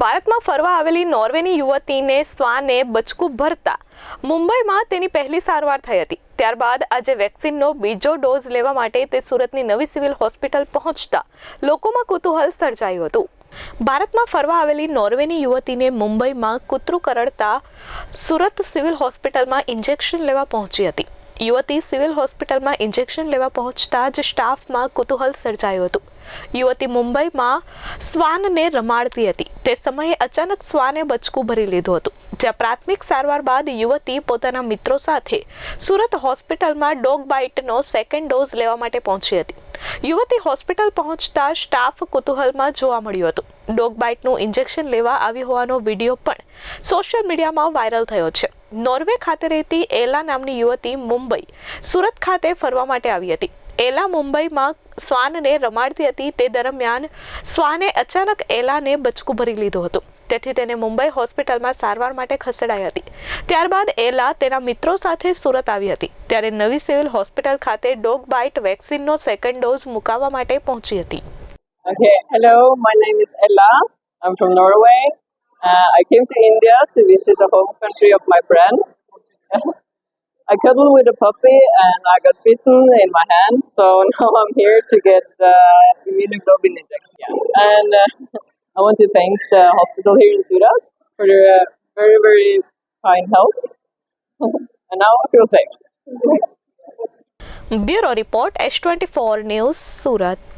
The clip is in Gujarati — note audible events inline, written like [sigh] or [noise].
ભારતમાં ફરવા આવેલી નોર્વેની યુવતીને શ્વાને બચકું ભરતા મુંબઈમાં તેની પહેલી સારવાર થઈ હતી. ત્યારબાદ આજે વેક્સિનનો બીજો ડોઝ લેવા માટે તે સુરતની નવી સિવિલ હોસ્પિટલ પહોંચતા લોકોમાં કુતૂહલ સર્જાયું હતું. ભારતમાં ફરવા આવેલી નોર્વેની યુવતીને મુંબઈમાં કૂતરું કરડતા સુરત સિવિલ હોસ્પિટલમાં ઇન્જેક્શન લેવા પહોંચી હતી. યુવતી સિવિલ હોસ્પિટલમાં ઇન્જેક્શન લેવા પહોંચતા જ સ્ટાફમાં કુતૂહલ સર્જાયું હતું. યુવતી મુંબઈમાં શ્વાનને રમાડતી હતી. તે સમયે અચાનક શ્વાને બચકું ભરી લીધું હતું. જ્યાં પ્રાથમિક સારવાર બાદ યુવતી પોતાના મિત્રો સાથે સુરત હોસ્પિટલમાં ડોગ બાઇટનો સેકન્ડ ડોઝ લેવા માટે પહોંચી હતી. યુવતી હોસ્પિટલ પહોંચતા સ્ટાફ કુતૂહલમાં જોવા મળ્યું હતું. ડોગ બાઇટનું ઇન્જેક્શન લેવા આવી હોવાનો વીડિયો પણ સોશિયલ મીડિયામાં વાયરલ થયો છે. નોર્વે ખાતે રહેતી એલા નામની યુવતી મુંબઈ સુરત ખાતે ફરવા માટે આવી હતી. એલા મુંબઈમાં શ્વાનને રમાડતી હતી. તે દરમિયાન શ્વાને અચાનક એલાને બચકું ભરી લીધું હતું. તેથી તેને મુંબઈ હોસ્પિટલમાં સારવાર માટે ખસેડાઈ હતી. ત્યારબાદ એલા તેના મિત્રો સાથે સુરત આવી હતી. ત્યારે નવી સિવિલ હોસ્પિટલ ખાતે ડોગ બાઇટ વેક્સિનનો સેકન્ડ ડોઝ મુકાવવા માટે પહોંચી હતી. Okay, hello, my name is Ella. I'm from Norway. Uh, I came to India to visit the home country of my friend. [laughs] I cuddled with a puppy and I got bitten in my hand, so [laughs] now I'm here to get the uh, immunoglobulin injection. And uh, [laughs] I want to thank the hospital here in Surat for their uh, very, very kind help. and now I feel safe. Bureau Report H24 News, Surat.